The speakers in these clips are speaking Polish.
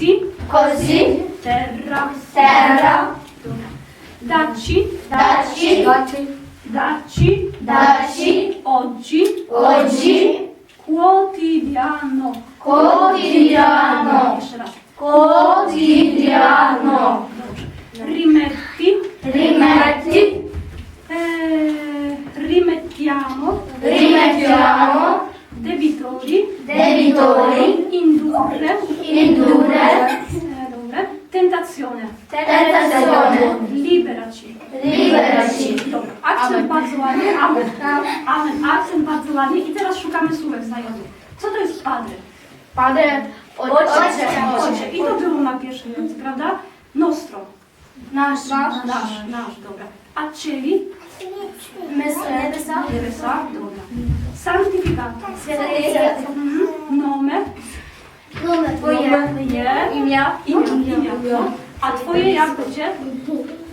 Così, così, terra, terra, dacci, dacci, dacci, dacci, oggi, oggi, quotidiano. quotidiano, quotidiano, Rimetti, rimetti, eh, rimettiamo, rimettiamo, debitori, debitori, indurre, indurre, dobra, tentazione, tentazione, liberaci. liberaci. Dobra, akcent bardzo ładnie, amen. Amen, akcent bardzo ładnie i teraz szukamy słówek znajomych. Co to jest padre? Padre, ojcze, Ojcze. I to było na pierwszym miejscu, prawda? Nostro. nasz, Nasz, nasz, dobra. A czyli? Niebesa, Teresa, dobra. Święty. Nome. Numer twoje, Je. imię, Imię. Imię. A twoje jak będzie?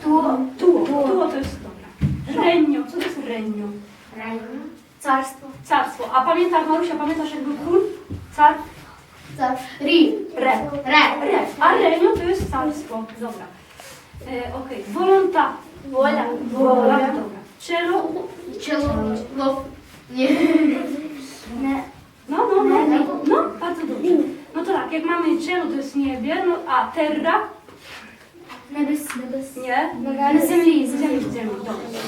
tuo, Tuo. Tuo to jest dobra. Regno. Co to jest regno? carstwo, Carstwo. A pamiętasz, Marusia, pamiętasz jak był król? Car? car, ri, Re. re, Re. A regno to jest carstwo. Dobra. E, Okej. Volontà. wola, Wola. Dobra. Cielo. cielo, lo, nie, ne, No, no, no, no, no, bardzo dobrze. No to tak, jak mamy cielo, to jest niebie, no, a terra, nebes, nebes, nie? na ziemi, Ziemi, ziemi, dobra.